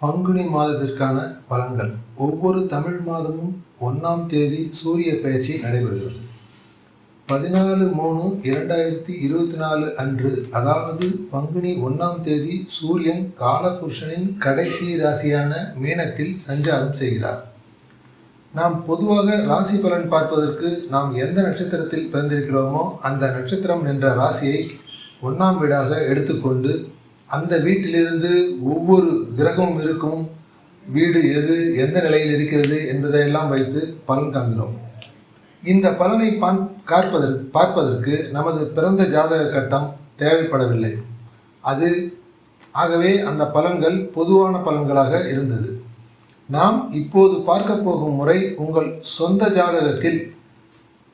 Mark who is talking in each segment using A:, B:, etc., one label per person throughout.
A: பங்குனி மாதத்திற்கான பலன்கள். ஒவ்வொரு தமிழ் மாதமும் ஒன்றாம் தேதி சூரிய பயிற்சி நடைபெறுகிறது. பதினாலு மூணு இரண்டாயிரத்தி இருபத்தி நாலு அன்று அதாவது பங்குனி ஒன்றாம் தேதி சூரியன் காலபுருஷனின் கடைசி ராசியான மீனத்தில் சஞ்சாரம் செய்கிறார். நாம் பொதுவாக ராசி பலன் பார்ப்பதற்கு நாம் எந்த நட்சத்திரத்தில் பிறந்திருக்கிறோமோ அந்த நட்சத்திரம் என்ற ராசியை ஒன்றாம் வீடாக எடுத்துக்கொண்டு அந்த வீட்டிலிருந்து ஒவ்வொரு கிரகமும் இருக்கும். வீடு எது எந்த நிலையில் இருக்கிறது என்பதையெல்லாம் வைத்து பலன் காண்கிறோம். இந்த பலனை பான் பார்ப்பதற்கு பார்ப்பதற்கு நமது பிறந்த ஜாதக கட்டம் தேவைப்படவில்லை. அது ஆகவே அந்த பலன்கள் பொதுவான பலன்களாக இருந்தது. நாம் இப்போது பார்க்க போகும் முறை உங்கள் சொந்த ஜாதகத்தில்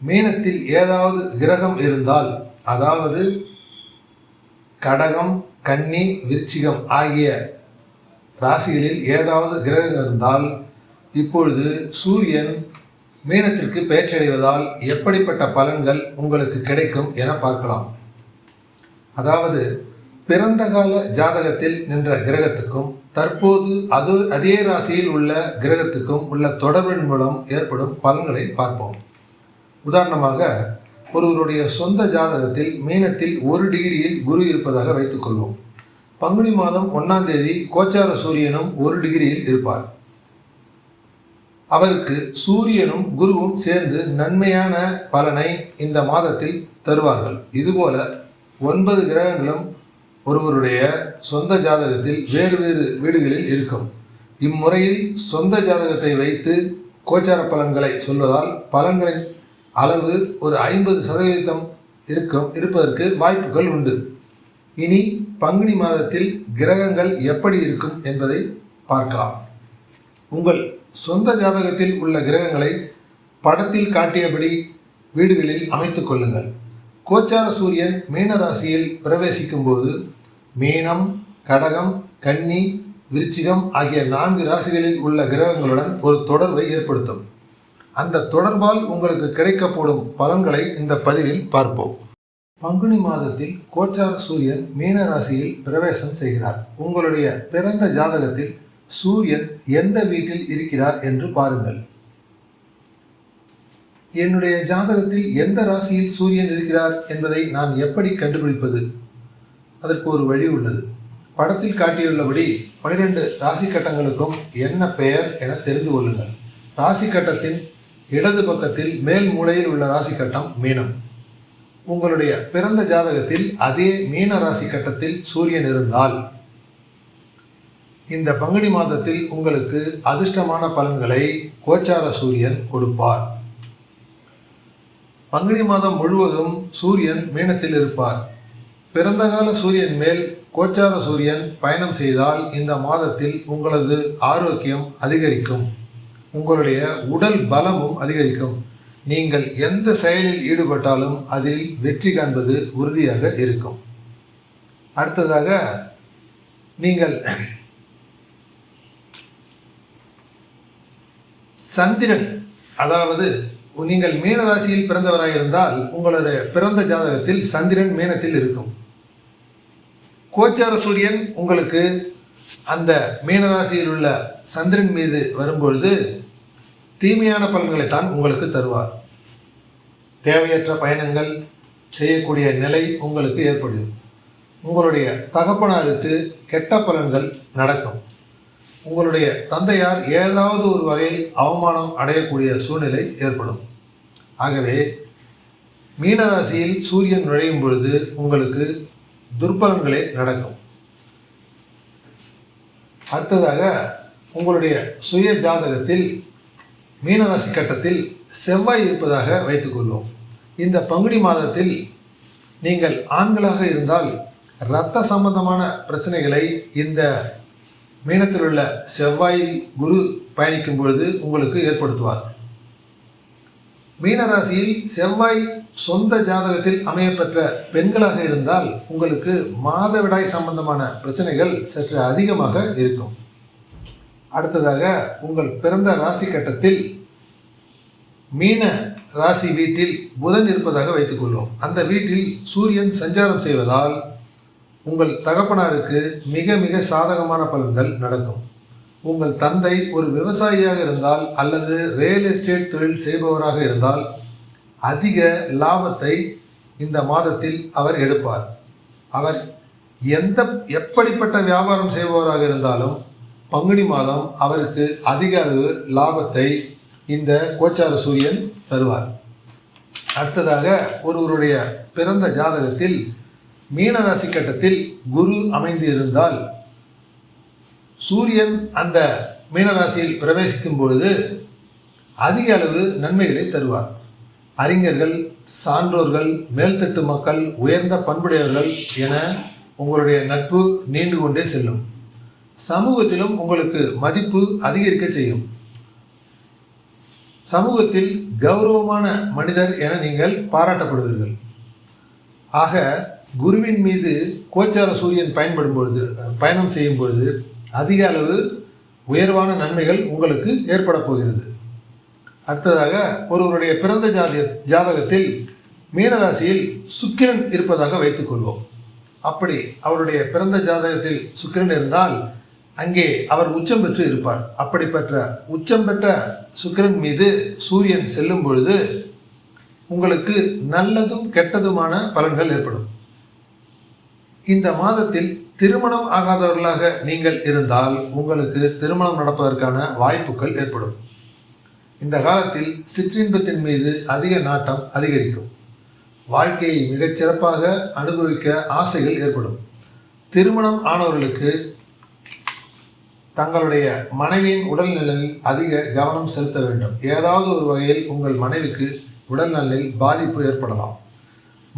A: மீனத்தில் ஏதாவது கிரகம் இருந்தால் அதாவது கடகம் கன்னி விருச்சிகம் ஆகிய ராசிகளில் ஏதாவது கிரகம் இருந்தால் இப்பொழுது சூரியன் மீனத்திற்கு பெயர்ச்சடைவதால் எப்படிப்பட்ட பலன்கள் உங்களுக்கு கிடைக்கும் என பார்க்கலாம். அதாவது பிறந்த கால ஜாதகத்தில் நின்ற கிரகத்துக்கும் தற்போது அது அதே ராசியில் உள்ள கிரகத்துக்கும் உள்ள தொடர்பின் மூலம் ஏற்படும் பலன்களை பார்ப்போம். உதாரணமாக ஒருவருடைய சொந்த ஜாதகத்தில் மீனத்தில் ஒரு டிகிரியில் குரு இருப்பதாக வைத்துக்கொள்வோம் பங்குனி மாதம் ஒன்றாம் தேதி கோச்சார சூரியனும் ஒரு டிகிரியில் இருப்பார். அவருக்கு சூரியனும் குருவும் சேர்ந்து நன்மையான பலனை இந்த மாதத்தில் தருவார்கள். இதுபோல ஒன்பது கிரகங்களும் ஒருவருடைய சொந்த ஜாதகத்தில் வேறு வேறு வீடுகளில் இருக்கும். இம்முறையில் சொந்த ஜாதகத்தை வைத்து கோச்சார பலன்களை சொல்வதால் பலன்களின் அளவு ஒரு ஐம்பது சதவீதம் இருக்கும் இருப்பதற்கு வாய்ப்புகள் உண்டு. இனி பங்குனி மாதத்தில் கிரகங்கள் எப்படி இருக்கும் என்பதை பார்க்கலாம். உங்கள் சொந்த ஜாதகத்தில் உள்ள கிரகங்களை படத்தில் காட்டியபடி வீடுகளில் அமைத்துக் கொள்ளுங்கள். கோச்சார சூரியன் மீன ராசியில் பிரவேசிக்கும் போது மீனம் கடகம் கன்னி விருச்சிகம் ஆகிய நான்கு ராசிகளில் உள்ள கிரகங்களுடன் ஒரு தொடர்பை ஏற்படுத்தும். அந்த தொடர்பால் உங்களுக்கு கிடைக்கப்படும் பலன்களை இந்த பதிவில் பார்ப்போம். பங்குனி மாதத்தில் கோச்சார சூரியன் மீன ராசியில் பிரவேசம் செய்கிறார். உங்களுடைய பிறந்த ஜாதகத்தில் சூரியன் எந்த வீட்டில் இருக்கிறார் என்று பாருங்கள். என்னுடைய ஜாதகத்தில் எந்த ராசியில் சூரியன் இருக்கிறார் என்பதை நான் எப்படி கண்டுபிடிப்பது? அதற்கு ஒரு வழி உள்ளது. படத்தில் காட்டியுள்ளபடி பனிரெண்டு ராசி கட்டங்களுக்கும் என்ன பெயர் என தெரிந்து கொள்ளுங்கள். ராசி கட்டத்தின் இடது பக்கத்தில் மேல் மூலையில் உள்ள ராசி கட்டம் மீனம். உங்களுடைய பிறந்த ஜாதகத்தில் அதே மீன ராசி கட்டத்தில் சூரியன் இருந்தால் இந்த பங்குனி மாதத்தில் உங்களுக்கு அதிர்ஷ்டமான பலன்களை கோச்சார சூரியன் கொடுப்பார். பங்குனி மாதம் முழுவதும் சூரியன் மீனத்தில் இருப்பார். பிறந்தகால சூரியன் மேல் கோச்சார சூரியன் பயணம் செய்தால் இந்த மாதத்தில் உங்களது ஆரோக்கியம் அதிகரிக்கும். உங்களுடைய உடல் பலமும் அதிகரிக்கும். நீங்கள் எந்த செயலில் ஈடுபட்டாலும் அதில் வெற்றி காண்பது உறுதியாக இருக்கும். அடுத்ததாக நீங்கள் சந்திரன் அதாவது நீங்கள் மீன ராசியில் பிறந்தவராக இருந்தால் உங்களுடைய பிறந்த ஜாதகத்தில் சந்திரன் மீனத்தில் இருக்கும். கோச்சார சூரியன் உங்களுக்கு அந்த மீனராசியில் உள்ள சந்திரன் மீது வரும்பொழுது தீமையான பலன்களை தான் உங்களுக்கு தருவார். தேவையற்ற பயணங்கள் செய்யக்கூடிய நிலை உங்களுக்கு ஏற்படும். உங்களுடைய தகப்பனாருக்கு கெட்ட பலன்கள் நடக்கும். உங்களுடைய தந்தையார் ஏதாவது ஒரு வகையில் அவமானம் அடையக்கூடிய சூழ்நிலை ஏற்படும். ஆகவே மீனராசியில் சூரியன் நுழையும் பொழுது உங்களுக்கு துர்பலன்களே நடக்கும். அடுத்ததாக உங்களுடைய சுய ஜாதகத்தில் மீனராசி கட்டத்தில் செவ்வாய் இருப்பதாக வைத்துக்கொள்வோம் இந்த பங்குனி மாதத்தில் நீங்கள் ஆண்களாக இருந்தால் இரத்த சம்பந்தமான பிரச்சனைகளை இந்த மீனத்தில் உள்ள செவ்வாய் குரு பயணிக்கும் பொழுது உங்களுக்கு ஏற்படுத்துவார். மீனராசியில் செவ்வாய் சொந்த ஜாதகத்தில் அமையப்பெற்ற பெண்களாக இருந்தால் உங்களுக்கு மாதவிடாய் சம்பந்தமான பிரச்சனைகள் சற்று அதிகமாக இருக்கும். அடுத்ததாக உங்கள் பிறந்த ராசி கட்டத்தில் மீன ராசி வீட்டில் புதன் இருப்பதாக வைத்துக்கொள்வோம். அந்த வீட்டில் சூரியன் சஞ்சாரம் செய்வதால் உங்கள் தகப்பனாருக்கு மிக மிக சாதகமான பலன்கள் நடக்கும். உங்கள் தந்தை ஒரு விவசாயியாக இருந்தால் அல்லது ரியல் எஸ்டேட் தொழில் செய்பவராக இருந்தால் அதிக லாபத்தை இந்த மாதத்தில் அவர் எடுப்பார். அவர் எந்த எப்படிப்பட்ட வியாபாரம் செய்பவராக இருந்தாலும் பங்குனி மாதம் அவருக்கு அதிக அளவு லாபத்தை இந்த கோச்சார சூரியன் தருவார். அடுத்ததாக ஒருவருடைய பிறந்த ஜாதகத்தில் மீனராசி கட்டத்தில் குரு அமைந்து இருந்தால் சூரியன் அந்த மீனராசியில் பிரவேசிக்கும் பொழுது அதிக அளவு நன்மைகளை தருவார். அறிஞர்கள் சான்றோர்கள் மேல்தட்டு மக்கள் உயர்ந்த பண்புடையவர்கள் என உங்களுடைய நட்பு நீண்டு கொண்டே செல்லும். சமூகத்திலும் உங்களுக்கு மதிப்பு அதிகரிக்க செய்யும். சமூகத்தில் கௌரவமான மனிதர் என நீங்கள் பாராட்டப்படுவீர்கள். ஆக குருவின் மீது கோச்சார சூரியன் பயன்படும் பொழுது பயணம் செய்யும் பொழுது அதிக அளவு உயர்வான நன்மைகள் உங்களுக்கு ஏற்பட போகிறது. அடுத்ததாக ஒருவருடைய பிறந்த ஜாதிய ஜாதகத்தில் மீனராசியில் சுக்கிரன் இருப்பதாக வைத்துக்கொள்வோம் அப்படி அவருடைய பிறந்த ஜாதகத்தில் சுக்கிரன் இருந்தால் அங்கே அவர் உச்சம் பெற்று இருப்பார். அப்படிப்பட்ட உச்சம் பெற்ற சுக்கிரன் மீது சூரியன் செல்லும் பொழுது உங்களுக்கு நல்லதும் கெட்டதுமான பலன்கள் ஏற்படும். இந்த மாதத்தில் திருமணம் ஆகாதவர்களாக நீங்கள் இருந்தால் உங்களுக்கு திருமணம் நடப்பதற்கான வாய்ப்புகள் ஏற்படும். இந்த காலத்தில் சிற்றின்பத்தின் மீது அதிக நாட்டம் அதிகரிக்கும். வாழ்க்கையை மிகச் சிறப்பாக அனுபவிக்க ஆசைகள் ஏற்படும். திருமணம் ஆனவர்களுக்கு தங்களுடைய மனைவியின் உடல்நிலையில் அதிக கவனம் செலுத்த வேண்டும். ஏதாவது ஒரு வகையில் உங்கள் மனைவிக்கு உடல்நலில் பாதிப்பு ஏற்படலாம்.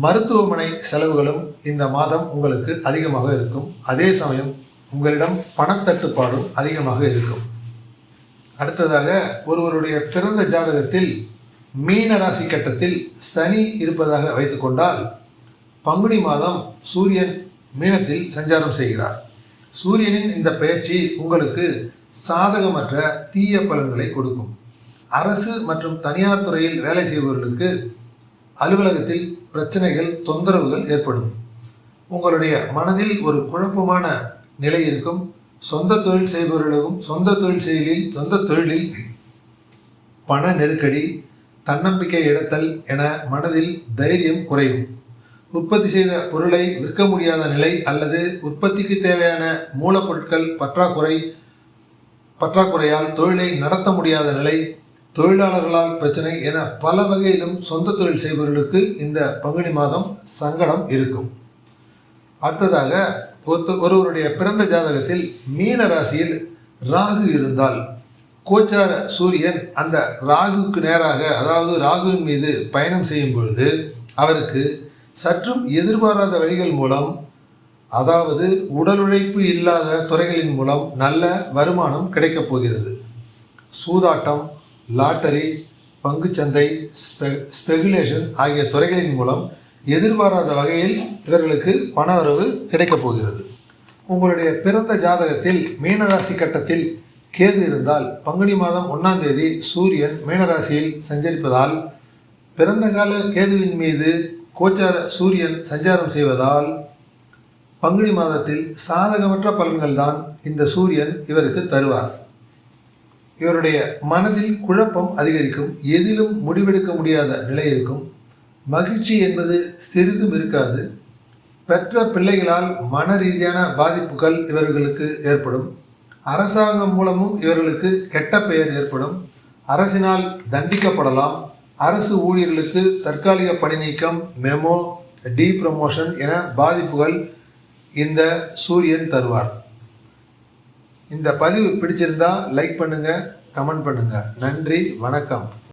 A: மருத்துவமனை செலவுகளும் இந்த மாதம் உங்களுக்கு அதிகமாக இருக்கும். அதே சமயம் உங்களிடம் பணத்தட்டுப்பாடும் அதிகமாக இருக்கும். அடுத்ததாக ஒருவருடைய பிறந்த ஜாதகத்தில் மீன ராசி கட்டத்தில் சனி இருப்பதாக வைத்துக்கொண்டால் பங்குனி மாதம் சூரியன் மீனத்தில் சஞ்சாரம் செய்கிறார். சூரியனின் இந்த பயிற்சி உங்களுக்கு சாதகமற்ற தீய பலன்களை கொடுக்கும். அரசு மற்றும் தனியார் துறையில் வேலை செய்பவர்களுக்கு அலுவலகத்தில் பிரச்சனைகள் தொந்தரவுகள் ஏற்படும். உங்களுடைய மனதில் ஒரு குழப்பமான நிலை இருக்கும். சொந்த தொழில் செய்பவர்களுக்கும் சொந்த தொழில் செயலில் சொந்த தொழிலில் பண நெருக்கடி தன்னம்பிக்கை இடத்தல் என மனதில் தைரியம் குறையும். உற்பத்தி செய்த பொருளை விற்க முடியாத நிலை அல்லது உற்பத்திக்கு தேவையான மூலப்பொருட்கள் பற்றாக்குறை பற்றாக்குறையால் தொழிலை நடத்த முடியாத நிலை தொழிலாளர்களால் பிரச்சனை என பல வகையிலும் சொந்த தொழில் செய்பவர்களுக்கு இந்த பங்குனி மாதம் சங்கடம் இருக்கும். அடுத்ததாக ஒருத்த ஒருவருடைய பிறந்த ஜாதகத்தில் மீன ராசியில் ராகு இருந்தால் கோச்சார சூரியன் அந்த ராகுக்கு நேராக அதாவது ராகுவின் மீது பயணம் செய்யும் பொழுது அவருக்கு சற்றும் எதிர்பாராத வழிகள் மூலம் அதாவது உடல் உழைப்பு இல்லாத துறைகளின் மூலம் நல்ல வருமானம் கிடைக்கப் போகிறது. சூதாட்டம் லாட்டரி பங்குச்சந்தை ஸ்பெ ஸ்பெகுலேஷன் ஆகிய துறைகளின் மூலம் எதிர்பாராத வகையில் இவர்களுக்கு பண வரவு கிடைக்கப் போகிறது. உங்களுடைய பிறந்த ஜாதகத்தில் மீனராசி கட்டத்தில் கேது இருந்தால் பங்குனி மாதம் ஒன்றாம் தேதி சூரியன் மீனராசியில் சஞ்சரிப்பதால் பிறந்த கால கேதுவின் மீது கோச்சார சூரியன் சஞ்சாரம் செய்வதால் பங்குனி மாதத்தில் சாதகமற்ற பலன்கள் தான் இந்த சூரியன் இவருக்கு தருவார். இவருடைய மனதில் குழப்பம் அதிகரிக்கும் எதிலும் முடிவெடுக்க முடியாத நிலை இருக்கும். மகிழ்ச்சி என்பது சிறிதும் இருக்காது. பெற்ற பிள்ளைகளால் மன ரீதியான பாதிப்புகள் இவர்களுக்கு ஏற்படும். அரசாங்கம் மூலமும் இவர்களுக்கு கெட்ட பெயர் ஏற்படும். அரசினால் தண்டிக்கப்படலாம். அரசு ஊழியர்களுக்கு தற்காலிக பணி நீக்கம் மெமோ டி ப்ரமோஷன் என பாதிப்புகள் இந்த சூரியன் தருவார். இந்த பதிவு பிடிச்சிருந்தா லைக் பண்ணுங்கள் கமெண்ட் பண்ணுங்கள் நன்றி வணக்கம்.